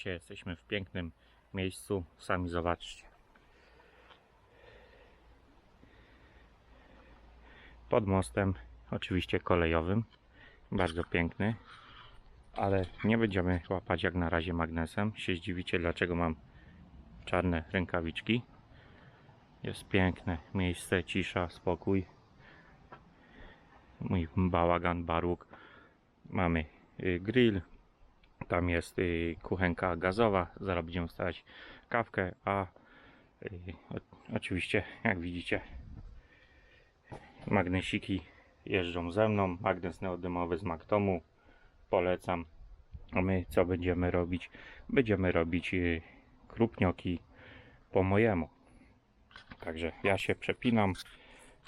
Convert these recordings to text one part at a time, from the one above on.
Dzisiaj jesteśmy w pięknym miejscu. Sami zobaczcie. Pod mostem, oczywiście kolejowym. Bardzo piękny. Ale nie będziemy łapać jak na razie magnesem. Się zdziwicie dlaczego mam czarne rękawiczki. Jest piękne miejsce, cisza, spokój. Mój bałagan, barłuk. Mamy y, grill. Tam jest y, kuchenka gazowa. Zaraz będziemy kawkę, a y, oczywiście, jak widzicie, magnesiki jeżdżą ze mną. Magnes neodymowy z Magtomu. Polecam. A my co będziemy robić? Będziemy robić y, krupnioki po mojemu. Także ja się przepinam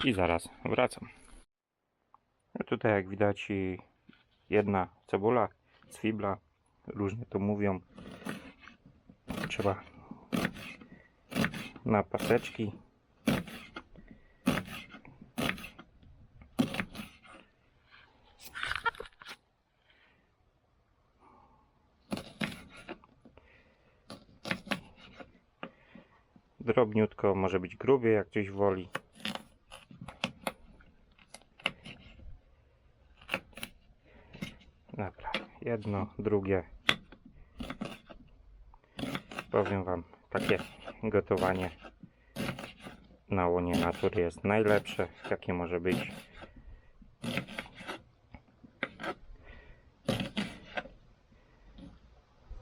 i zaraz wracam. No tutaj jak widać jedna cebula, cwibla, różnie to mówią. Trzeba na paseczki. Drobniutko, może być grubie, jak ktoś woli. Dobra, jedno, drugie. Powiem Wam, takie gotowanie na łonie natury jest najlepsze, jakie może być.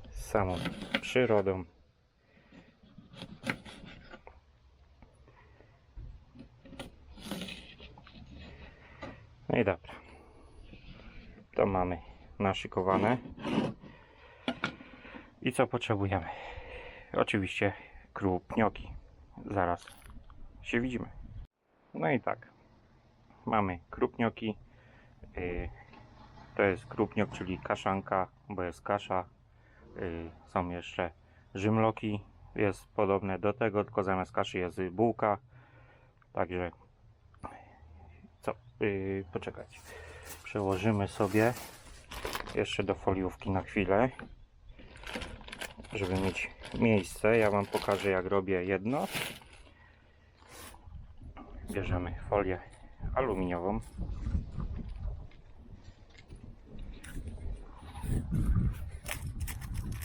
Z samą przyrodą. No i dobra. To mamy naszykowane. I co potrzebujemy? Oczywiście krupnioki. Zaraz się widzimy. No i tak. Mamy krupnioki. Yy, to jest krupniok, czyli kaszanka, bo jest kasza. Yy, są jeszcze rzymloki. Jest podobne do tego, tylko zamiast kaszy jest bułka. Także co? Yy, poczekajcie. Przełożymy sobie jeszcze do foliówki na chwilę, żeby mieć miejsce. Ja Wam pokażę, jak robię jedno. Bierzemy folię aluminiową.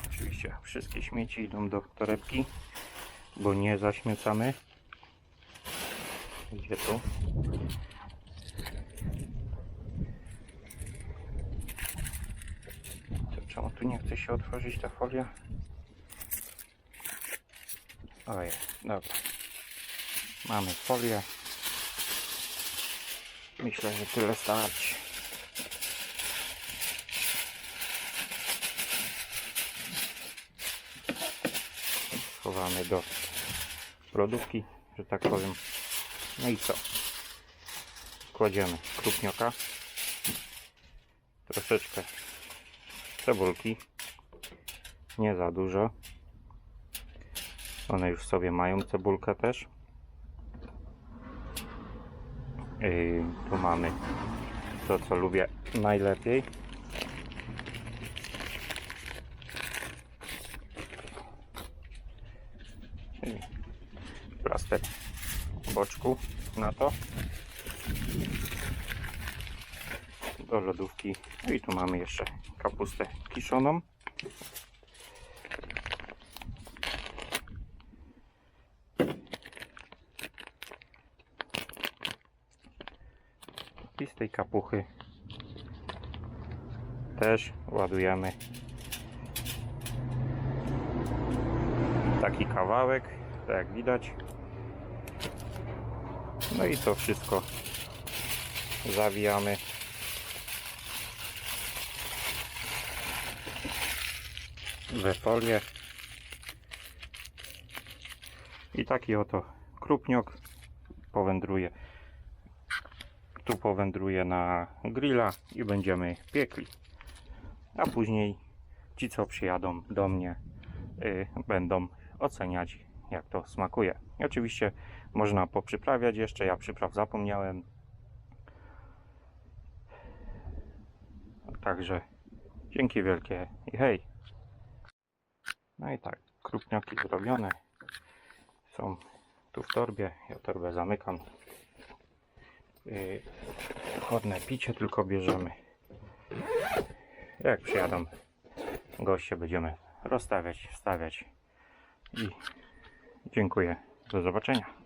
Oczywiście wszystkie śmieci idą do torebki, bo nie zaśmiecamy. Gdzie tu? To czemu tu nie chce się otworzyć ta folia? Ojej, dobra. Mamy folię. Myślę, że tyle starczy. Schowamy do lodówki, że tak powiem. No i co? Kładziemy krupnioka. Troszeczkę cebulki. Nie za dużo. One już sobie mają cebulkę też. Yy, tu mamy to, co lubię najlepiej. Czyli plaster boczku na to. Do lodówki. I tu mamy jeszcze kapustę kiszoną. I z tej kapuchy też ładujemy taki kawałek, tak jak widać. No i to wszystko zawijamy we folię. I taki oto krupniok powędruje. Tu powędruje na grilla i będziemy piekli. A później ci, co przyjadą do mnie, y, będą oceniać, jak to smakuje. Oczywiście można poprzyprawiać jeszcze. Ja przypraw zapomniałem. Także dzięki wielkie i hej. No i tak, krupnioki zrobione. Są tu w torbie. Ja torbę zamykam. Yy, Chłodne picie tylko bierzemy. Jak przyjadą goście, będziemy rozstawiać, wstawiać. I dziękuję. Do zobaczenia.